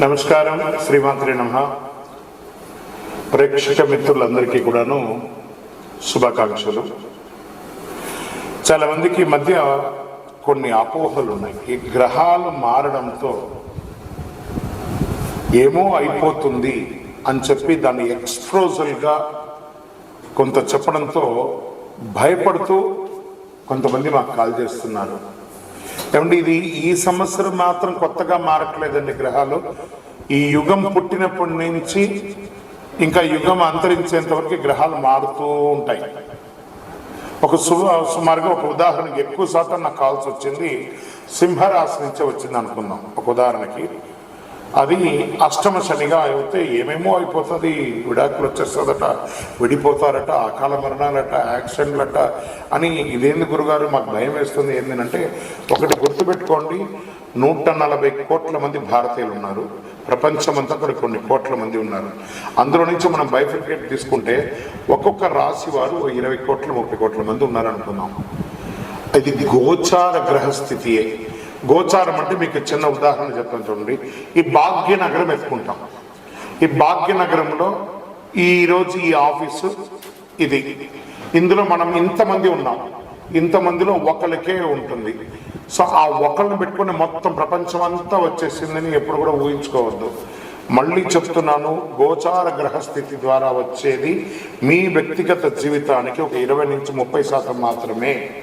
నమస్కారం శ్రీమాత్రి నమ. ప్రేక్షక మిత్రులందరికీ కూడాను శుభాకాంక్షలు. చాలా మందికి ఈ మధ్య కొన్ని అపోహలు ఉన్నాయి. ఈ గ్రహాలు మారడంతో ఏమో అయిపోతుంది అని చెప్పి దాన్ని ఎక్స్ప్రోజల్గా కొంత చెప్పడంతో భయపడుతూ కొంతమంది మాకు కాల్ చేస్తున్నారు. ఏమంటే ఇది ఈ సంవత్సరం మాత్రం కొత్తగా మారట్లేదండి గ్రహాలు. ఈ యుగం పుట్టినప్పటి నుంచి ఇంకా యుగం అంతరించేంత వరకు గ్రహాలు మారుతూ ఉంటాయి. ఒక సు- సుమారుగా ఒక ఉదాహరణకి ఎక్కువ శాతం నాకు కావాల్సి వచ్చింది సింహరాశి నుంచే వచ్చింది అనుకుందాం. ఒక ఉదాహరణకి అది అష్టమ శనిగా అయితే ఏమేమో అయిపోతుంది. విడాకులు వచ్చేస్తుందట విడిపోతారట అకాల మరణాలట యాక్సిడెంట్లట అని ఇదేంది గురుగారు? మాకు భయం వేస్తుంది. ఏంటంటే ఒకటి గుర్తుపెట్టుకోండి. నూట నలభై కోట్ల మంది భారతీయులు ఉన్నారు. ప్రపంచమంతా కూడా కొన్ని కోట్ల మంది ఉన్నారు. అందులో నుంచి మనం బైఫికేట్ తీసుకుంటే ఒక్కొక్క రాశి వారు ఇరవై కోట్ల ముప్పై కోట్ల మంది ఉన్నారు ఇది గోచార గ్రహస్థితియే. గోచారం అంటే మీకు చిన్న ఉదాహరణ చెప్తాను చూడండి. ఈ భాగ్యనగరం ఎత్తుకుంటాం. ఈ భాగ్యనగరంలో ఈరోజు ఈ ఆఫీసు ఇది. ఇందులో మనం ఇంతమంది ఉన్నాం. ఇంతమందిలో ఒకరికే ఉంటుంది. సో ఆ ఒకరిని పెట్టుకుని మొత్తం ప్రపంచం అంతా వచ్చేసిందని ఎప్పుడు కూడా ఊహించుకోవద్దు. మళ్ళీ చెప్తున్నాను గోచార గ్రహస్థితి ద్వారా వచ్చేది మీ వ్యక్తిగత జీవితానికి ఒక ఇరవై నుంచి ముప్పై శాతం మాత్రమే.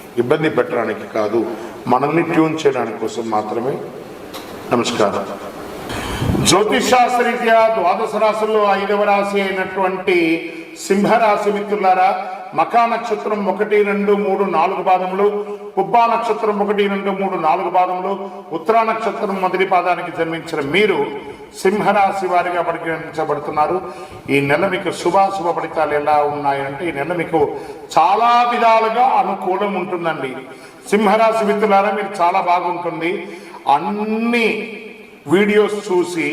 ఇబ్బంది పెట్టడానికి కాదు మనల్ని ట్యూన్ చేయడానికి కోసం మాత్రమే. నమస్కారం. జ్యోతిషాస్త్రరీత్యా ద్వాదశ రాశుల్లో ఐదవ రాశి అయినటువంటి సింహరాశి మిత్రులారా మకా నక్షత్రం ఒకటి రెండు మూడు నాలుగు పాదములు కుబ్బా నక్షత్రం ఒకటి రెండు మూడు నాలుగు పాదములు ఉత్తరా నక్షత్రం మొదటి పాదానికి జన్మించిన మీరు సింహరాశి వారిగా పరిగణించబడుతున్నారు. ఈ నెల మీకు శుభాశుభ ఫలితాలు ఎలా ఉన్నాయంటే ఈ నెల మీకు చాలా విధాలుగా అనుకూలం ఉంటుందండి. సింహరాశి మిత్రులారా మీరు చాలా బాగుంటుంది. అన్ని వీడియోస్ చూసి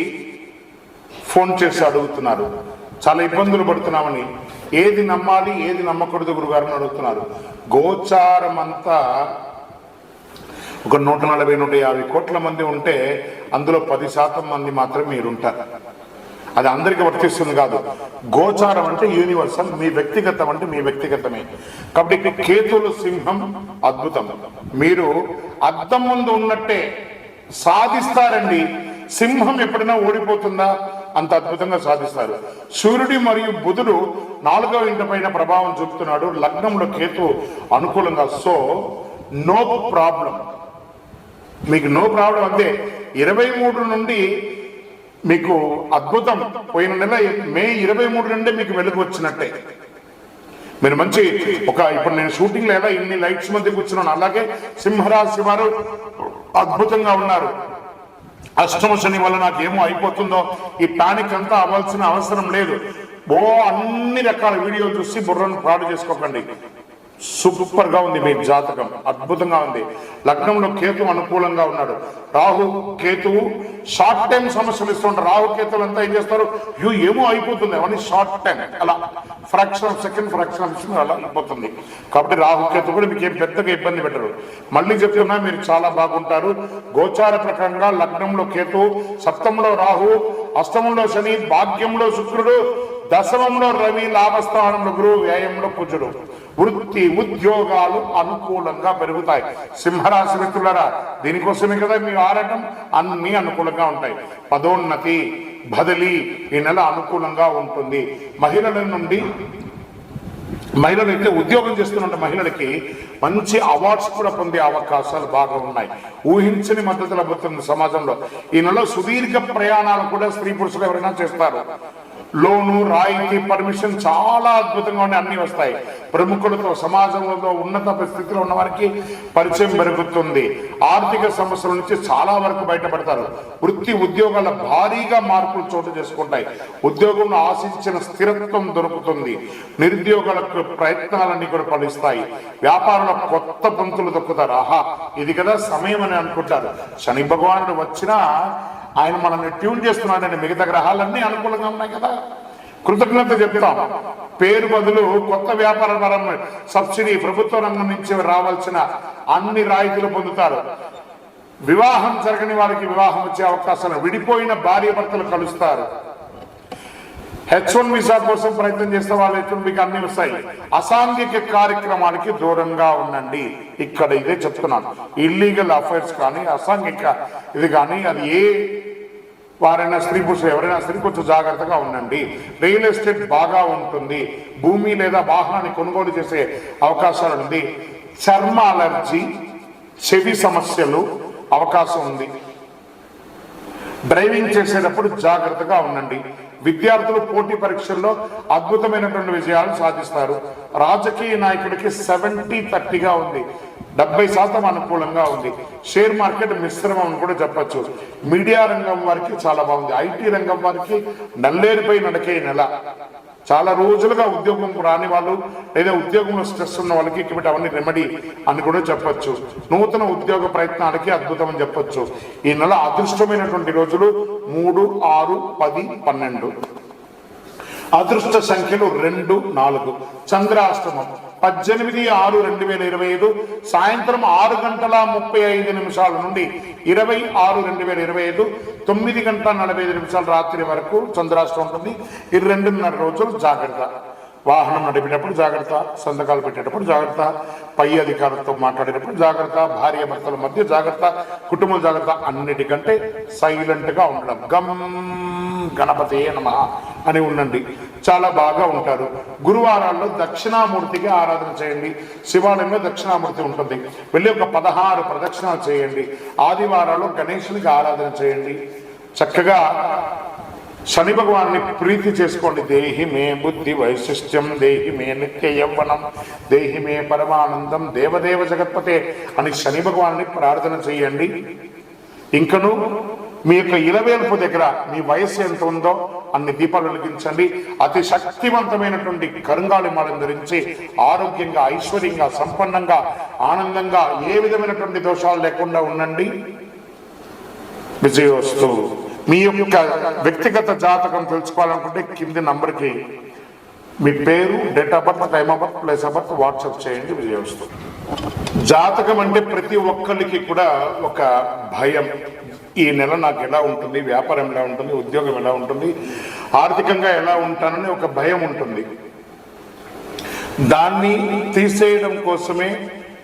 ఫోన్ చేసి అడుగుతున్నారు. చాలా ఇబ్బందులు పడుతున్నామని. ఏది నమ్మాలి ఏది నమ్మకూడదు గురుగారు అడుగుతున్నారు. గోచారం అంతా ఒక నూట నలభై నూట యాభై కోట్ల మంది ఉంటే అందులో పది శాతం మంది మాత్రమే మీరుంటారు. అది అందరికీ వర్తిస్తుంది కాదు. గోచారం అంటే యూనివర్సల్ మీ వ్యక్తిగతం అంటే మీ వ్యక్తిగతమే. కాబట్టి ఇక్కడ కేతులు సింహం అద్భుతం. మీరు అద్దం ముందు ఉన్నట్టే సాధిస్తారండి. సింహం ఎప్పుడైనా ఓడిపోతుందా? అంత అద్భుతంగా సాధిస్తారు. సూర్యుడి మరియు బుధుడు నాలుగవ ఇంటి పైన ప్రభావం చూపుతున్నాడు. లగ్నంలో కేతు అనుకూలంగా సో నో ప్రాబ్లం మీకు నో ప్రాబ్లం అంతే. ఇరవై మూడు నుండి మీకు అద్భుతం. పోయిన నెల మే ఇరవై మూడు నుండి మీకు వెలుగు వచ్చినట్టే. మీరు మంచి ఒక ఇప్పుడు నేను షూటింగ్ లేదా ఎలా ఇన్ని లైట్స్ మధ్య కూర్చున్నాను అలాగే సింహరాశి వారు అద్భుతంగా ఉన్నారు. అష్టమ శని వల్ల నాకు ఏమో అయిపోతుందో ఈ ప్యానిక్ అంతా అవ్వాల్సిన అవసరం లేదు. ఓ అన్ని రకాల వీడియోలు చూసి బుర్రను పాడు చేసుకోకండి. సూపర్గా ఉంది మీ జాతకం అద్భుతంగా ఉంది. లగ్నంలో కేతు అనుకూలంగా ఉన్నాడు. రాహు కేతువు షార్ట్ టైం సమస్యలు ఇస్తుంటారు. రాహు కేతువులు అంతా ఏం చేస్తారు? యూ ఏమో అయిపోతుంది. అవన్నీ షార్ట్ టైం అలా fraction of second fraction of second అలా అయిపోతుంది. కాబట్టి రాహు కేతు కూడా మీకు ఏం పెద్దగా ఇబ్బంది పెట్టరు. మళ్ళీ చెప్తున్నా మీరు చాలా బాగుంటారు. గోచార ప్రకారంగా లగ్నంలో కేతు సప్తంలో రాహు అష్టమంలో శని భాగ్యంలో శుక్రుడు దశమంలో రవి లాభస్థానంలో గురువు వ్యాయంలో కుజుడు. వృత్తి ఉద్యోగాలు అనుకూలంగా పెరుగుతాయి. సింహరాశి మిత్రులరా దీనికోసమే కదా మీ ఆరాటం? అన్ని అనుకూలంగా ఉంటాయి. పదోన్నతి బదిలీ ఈ నెల అనుకూలంగా ఉంటుంది. మహిళల నుండి మహిళలు అయితే ఉద్యోగం చేస్తున్న మహిళలకి మంచి అవార్డ్స్ కూడా పొందే అవకాశాలు బాగా ఉన్నాయి. ఊహించని మద్దతు లభిస్తుంది సమాజంలో. ఈ నెల సుదీర్ఘ ప్రయాణాలు కూడా స్త్రీ పురుషులు ఎవరైనా చేస్తారు. లోను రాయితీ పర్మిషన్ చాలా అద్భుతంగా ఉన్నాయి. అన్ని వస్తాయి. ప్రముఖులతో సమాజంలో ఉన్నత స్థితిలో ఉన్న వారికి పరిచయం పెరుగుతుంది. ఆర్థిక సమస్యల నుంచి చాలా వరకు బయటపడతారు. వృత్తి ఉద్యోగాల భారీగా మార్పులు చోటు చేసుకుంటాయి. ఉద్యోగంలో ఆశించిన స్థిరత్వం దొరుకుతుంది. నిరుద్యోగులకు ప్రయత్నాలన్నీ కూడా ఫలిస్తాయి. వ్యాపారంలో కొత్త పంతులు దొక్కుతారు. ఆహా ఇది కదా సమయం అని అనుకుంటారు. శని భగవానుడు వచ్చినా ఆయన మనల్ని ట్యూన్ చేస్తున్నాడని మిగతా గ్రహాలన్నీ అనుకూలంగా ఉన్నాయి కదా. కృతజ్ఞత చెప్తాం. పేరు బదులు కొత్త వ్యాపార పరం సబ్సిడీ ప్రభుత్వ రంగం నుంచి రావాల్సిన అన్ని రాయితీలు పొందుతారు. వివాహం జరగని వారికి వివాహం వచ్చే అవకాశాలు విడిపోయిన భార్య భర్తలు కలుస్తారు. హెచ్ వన్ వీసా కోసం ప్రయత్నం చేస్తే వాళ్ళు హెచ్ మీకు అన్ని వస్తాయి. అసాంఘిక కార్యక్రమాలకి దూరంగా ఉండండి. ఇక్కడ ఇదే చెప్తున్నాను. ఇల్లీగల్ అఫైర్స్ కానీ అసాంఘిక ఇది కానీ అది ఏ వారైనా స్త్రీ పురుషులు ఎవరైనా స్త్రీ కొంచెం జాగ్రత్తగా ఉండండి. రియల్ ఎస్టేట్ బాగా ఉంటుంది. భూమి లేదా వాహనాన్ని కొనుగోలు చేసే అవకాశాలు ఉంది. చర్మ అలర్జీ చెవి సమస్యలు అవకాశం ఉంది. డ్రైవింగ్ చేసేటప్పుడు జాగ్రత్తగా ఉండండి. విద్యార్థులు పోటీ పరీక్షల్లో అద్భుతమైనటువంటి విజయాలు సాధిస్తారు. రాజకీయ నాయకుడికి సెవెంటీ థర్టీగా ఉంది. డెబ్బై శాతం అనుకూలంగా ఉంది. షేర్ మార్కెట్ మిశ్రమం అని కూడా చెప్పొచ్చు. మీడియా రంగం వారికి చాలా బాగుంది. ఐటీ రంగం వారికి నల్లేరుపై నడకే నెల. చాలా రోజులుగా ఉద్యోగం రాని వాళ్ళు లేదా ఉద్యోగంలో స్ట్రెస్ ఉన్న వాళ్ళకి ఇక్కడ అవన్నీ రెమెడీ అని కూడా చెప్పచ్చు. నూతన ఉద్యోగ ప్రయత్నాలకి అద్భుతం అని చెప్పచ్చు. ఈ నెల అదృష్టమైనటువంటి రోజులు మూడు ఆరు పది పన్నెండు. అదృష్ట సంఖ్యలు రెండు నాలుగు. చంద్రాష్టమం. పద్దెనిమిది ఆరు రెండు వేల ఇరవై ఐదు సాయంత్రం ఆరు గంటల ముప్పై ఐదు నిమిషాల నుండి ఇరవై ఆరు రెండు వేల ఇరవై ఐదు తొమ్మిది గంటల నలభై ఐదు నిమిషాల రాత్రి వరకు చంద్రాష్టమం ఉంటుంది. ఈ రెండున్నర రోజులు జాగ్రత్త. వాహనం నడిపేటప్పుడు జాగ్రత్త సంతకాలు పెట్టేటప్పుడు జాగ్రత్త పై అధికారులతో మాట్లాడేటప్పుడు జాగ్రత్త భార్య భర్తల మధ్య జాగ్రత్త కుటుంబ జాగ్రత్త అన్నిటికంటే సైలెంట్గా ఉండడం. గమ్ గణపతే నమ అని ఉండండి. చాలా బాగా ఉంటారు. గురువారాల్లో దక్షిణామూర్తికి ఆరాధన చేయండి. శివాలయంలో దక్షిణామూర్తి ఉంటుంది. వెళ్ళి ఒక పదహారు ప్రదక్షిణాలు చేయండి. ఆదివారాల్లో గణేశునికి ఆరాధన చేయండి. చక్కగా శని భగవాన్ని ప్రీతి చేసుకోండి. దేహి మే బుద్ధి వైశిష్ట్యం దేహి మే నిత్య యవ్వనం దేహి మే పరమానందం దేవదేవ జగత్పతే అని శని భగవాన్ని ప్రార్థన చేయండి. ఇంకను మీ యొక్క ఇలవేల్పు దగ్గర మీ వయస్సు ఎంత ఉందో అన్ని దీపాలు వెలిగించండి. అతి శక్తివంతమైనటువంటి కరుంగాలి మాలను ధరించి ఆరోగ్యంగా ఐశ్వర్యంగా సంపన్నంగా ఆనందంగా ఏ విధమైనటువంటి దోషాలు లేకుండా ఉండండి. విజయోస్తు. మీ యొక్క వ్యక్తిగత జాతకం తెలుసుకోవాలనుకుంటే కింది నంబర్కి మీ పేరు date of birth time of birth place of birth WhatsApp చేయండి విజయవస్తుంది జాతకం అంటే ప్రతి ఒక్కరికి కూడా ఒక భయం. ఈ నెల నాకు ఎలా ఉంటుంది వ్యాపారం ఎలా ఉంటుంది ఉద్యోగం ఎలా ఉంటుంది ఆర్థికంగా ఎలా ఉంటానని ఒక భయం ఉంటుంది. దాన్ని తీసేయడం కోసమే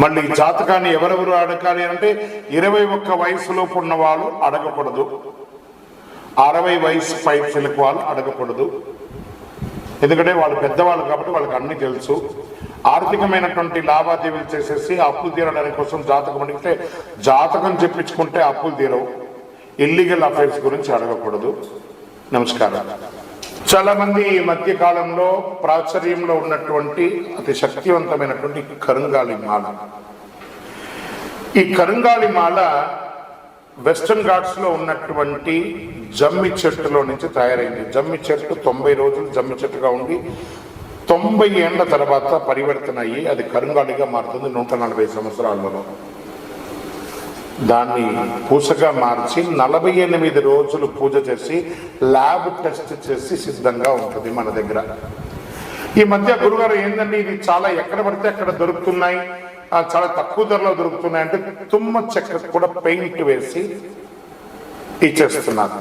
మళ్ళీ జాతకాన్ని ఎవరెవరు అడగాలి అంటే ఇరవై ఒక్క వయసులోపు ఉన్న వాళ్ళు అడగకూడదు. అరవై వయసు పై చిలుకు వాళ్ళు అడగకూడదు. ఎందుకంటే వాళ్ళు పెద్దవాళ్ళు కాబట్టి వాళ్ళకి అన్ని తెలుసు. ఆర్థికమైనటువంటి లావాదేవీలు చేసేసి అప్పులు తీరడానికి కోసం జాతకం అడిగితే జాతకం చెప్పించుకుంటే అప్పులు తీరవు. ఇల్లీగల్ అఫైర్స్ గురించి అడగకూడదు. నమస్కారం. చాలా మంది ఈ మధ్య కాలంలో ప్రాచుర్యంలో ఉన్నటువంటి అతి శక్తివంతమైనటువంటి కరుంగాలి మాల. ఈ కరుంగాలి మాల వెస్టర్న్ ఘాట్స్లో ఉన్నటువంటి జమ్మి చెట్టులో నుంచి తయారైంది. జమ్మి చెట్టు తొంభై రోజులు జమ్మి చెట్టుగా ఉండి తొంభై ఏళ్ళ తర్వాత పరివర్తన అయ్యి అది కరుంగాలిగా మారుతుంది నూట నలభై సంవత్సరాలలో. దాన్ని పూసగా మార్చి నలభై ఎనిమిది రోజులు పూజ చేసి ల్యాబ్ టెస్ట్ చేసి సిద్ధంగా ఉంటుంది మన దగ్గర. ఈ మధ్య గురుగారు ఏంటంటే ఇది చాలా ఎక్కడ పడితే అక్కడ దొరుకుతున్నాయి చాలా తక్కువ ధరలో దొరుకుతున్నాయి అంటే తుమ్మ చెక్క కూడా పెయింట్ వేసి ఇచ్చేస్తున్నారు.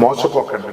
మోసపోకండి.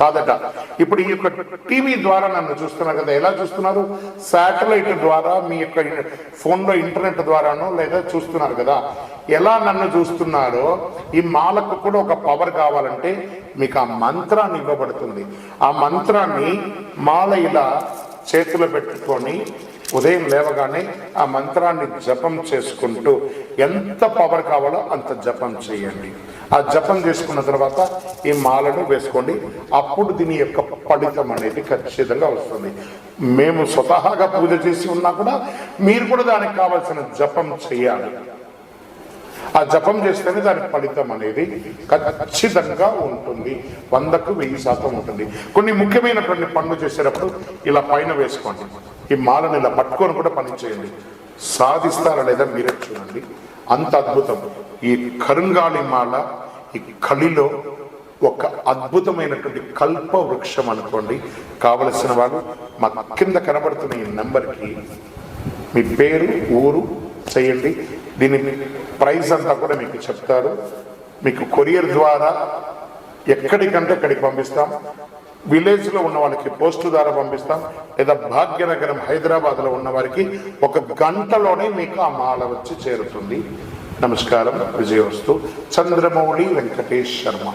కాదట. ఇప్పుడు ఈ యొక్క టీవీ ద్వారా నన్ను చూస్తున్నారు కదా ఎలా చూస్తున్నారు? శాటిలైట్ ద్వారా మీ యొక్క ఫోన్లో ఇంటర్నెట్ ద్వారానో లేదా చూస్తున్నారు కదా. ఎలా నన్ను చూస్తున్నారో ఈ మాలకు కూడా ఒక పవర్ కావాలంటే మీకు ఆ మంత్రాన్ని ఇవ్వబడుతుంది. ఆ మంత్రాన్ని మాల ఇలా చేతిలో పెట్టుకొని ఉదయం లేవగానే ఆ మంత్రాన్ని జపం చేసుకుంటూ ఎంత పవర్ కావాలో అంత జపం చేయండి. ఆ జపం చేసుకున్న తర్వాత ఈ మాలను వేసుకోండి. అప్పుడు దీని యొక్క ఫలితం అనేది ఖచ్చితంగా వస్తుంది. మేము స్వతహాగా పూజ చేసి ఉన్నా కూడా మీరు కూడా దానికి కావాల్సిన జపం చేయాలి. ఆ జపం చేస్తేనే దాని ఫలితం అనేది ఖచ్చితంగా ఉంటుంది. వందకు వెయ్యి శాతం ఉంటుంది. కొన్ని ముఖ్యమైనటువంటి పనులు చేసేటప్పుడు ఇలా పైన వేసుకోండి. ఈ మాలను ఇలా పట్టుకొని కూడా పని చేయండి. సాధిస్తారా లేదా మీరే చూడండి. అంత అద్భుతం. ఈ కరుంగాళి మాల ఈ కలిలో ఒక అద్భుతమైనటువంటి కల్ప వృక్షం అనుకోండి. కావలసిన వాళ్ళు మా కింద కనబడుతున్న ఈ నెంబర్కి మీ పేరు ఊరు చేయండి. దీని ప్రైస్ అంతా కూడా మీకు చెప్తారు. మీకు కొరియర్ ద్వారా ఎక్కడికంటే అక్కడికి పంపిస్తాం. విలేజ్లో ఉన్న వాళ్ళకి పోస్టు ద్వారా పంపిస్తాం. లేదా భాగ్యనగరం హైదరాబాద్లో ఉన్న వారికి ఒక గంటలోనే మీకు ఆ మాల వచ్చి చేరుతుంది. నమస్కారం. విజయవస్తు. చంద్రమౌళి వెంకటేష్ శర్మ.